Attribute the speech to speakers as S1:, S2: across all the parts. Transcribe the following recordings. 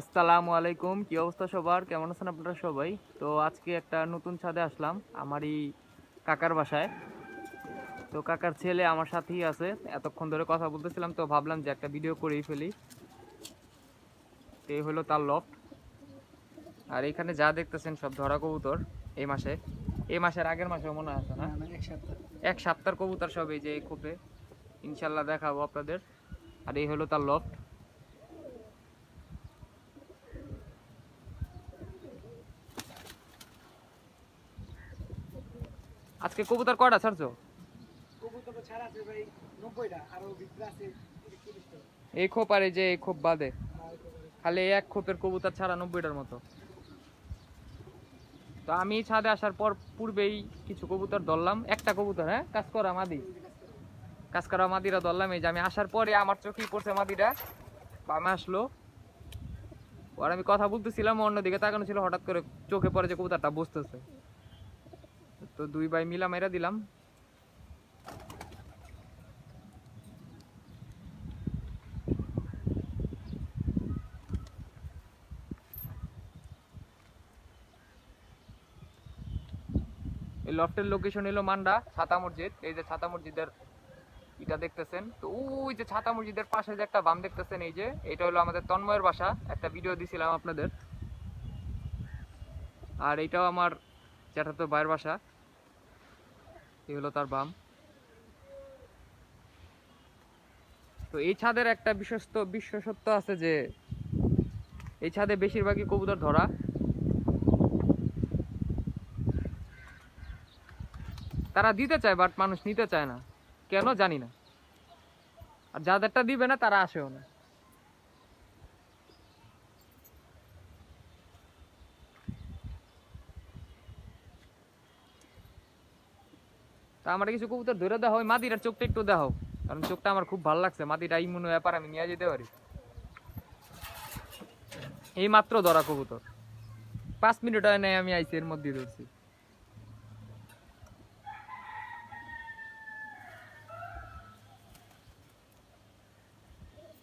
S1: আসসালামু আলাইকুম কি অবস্থা সবার? কেমন আছেন আপনারা সবাই? তো আজকে একটা নতুন ছাদে আসলাম আমারই কাকার বাসায়। তো কাকার ছেলে আমার সাথেই আছে এতক্ষণ ধরে কথা বলতেছিলাম তো ভাবলাম যে একটা ভিডিও করেই ফেলি। এই হলো তার লফট আর এখানে যা দেখতেছেন সব ধরা কবুতর এই মাসে। এই মাসের আগের মাসে মনে আছে না? এক সপ্তাহ। কবুতর সব এই যে খোপে। ইনশাল্লাহ দেখাবো আপনাদের। আর এই হলো তার লফট আজকে কবুতর কয়টা ছাড়ছো? এই খোপ আর এই যে এই খোপ বাদে। খালি এক খোপের কবুতর ছাড়া নব্বইটার মতো। তো আমি ছাদে আসার পর পূর্বেই কিছু কবুতর ধরলাম। একটা কবুতর হ্যাঁ? কাজ করা মাদি। কাজ করা মাদিরা ধরলাম। এই যে আমি আসার পরে আমার চোখেই পড়ছে মাদিটা বামে আসলো। আর আমি কথা বলতেছিলাম অন্যদিকে তাকানো ছিল। হঠাৎ করে চোখে পড়ে যে কবুতরটা বসতেছে তো দুই ভাই মিলা মেরা দিলাম। লফটের লোকেশন এলো মান্ডা, ছাতা মসজিদ। এই যে ছাতা মসজিদের এটা দেখতেছেন। তো ওই যে ছাতা মসজিদের পাশে যে একটা বাম দেখতেছেন, এই যে, এটা হলো আমাদের তন্ময়ের বাসা। একটা ভিডিও দিছিলাম আপনাদের। আর এটাও আমার জ্যাঠাতো ভাইয়ের বাসা। এই হলো তার বাম। তো এই ছাদের একটা বিশ্বস্ত বিশ্বসত্ব আছে যে, এই ছাদে বেশিরভাগই কবুতর ধরা। তারা দিতে চায় বাট মানুষ নিতে চায় না। কেন জানি না। আর যাদেরটা দিবে না, তারা আসেও না। তা আমার কিছু কবুতর ধরে দেওয়া হয় মাদিরার চোখটা একটু দেখাও। কারণ চোখটা আমার খুব ভালো লাগছে মাদিরা ইমুনো ব্যাপার আমি নিয়ে যেতে পারি। এই মাত্র ধরা কবুতর। পাঁচ মিনিট হয় নাই আমি আইসি এর মধ্যে ধরছি।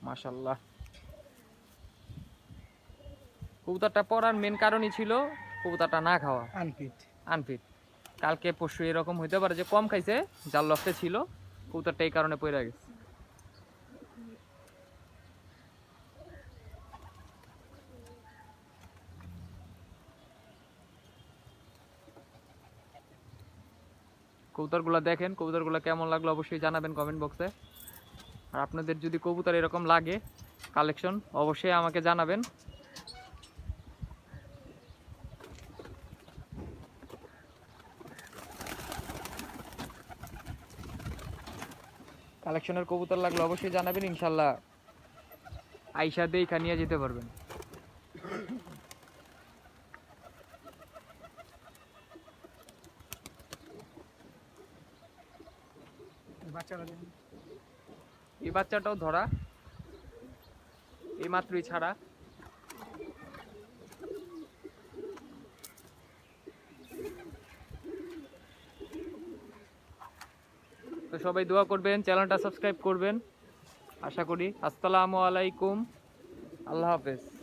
S1: মাশাল্লাহ। কবুতরটা পড়ার মেন কারণই ছিল কবুতরটা না খাওয়া।
S2: আনফিট
S1: আনফিট কালকে, পরশু এরকম হইতে পারে যে কম খাইছে, যার লক্ষ্যে ছিল, কবুতরটা এই কারণে পড়ে গেছে। কবুতরগুলো দেখেন, কবুতরগুলো কেমন লাগল অবশ্যই জানাবেন কমেন্ট বক্সে আর আপনাদের যদি কবুতর এরকম লাগে কালেকশন অবশ্যই আমাকে জানাবেন। কালেকশনের কবুতর লাগলে অবশ্যই জানাবেন ইনশাল্লাহ। আইসা দিয়ে নিয়ে যেতে পারবেন। এই বাচ্চাটাও ধরা। এই মাত্রই ছাড়া। সবাই দোয়া করবেন চ্যানেলটা সাবস্ক্রাইব করবেন। আশা করি। আসসালামু আলাইকুম। আল্লাহ হাফেজ।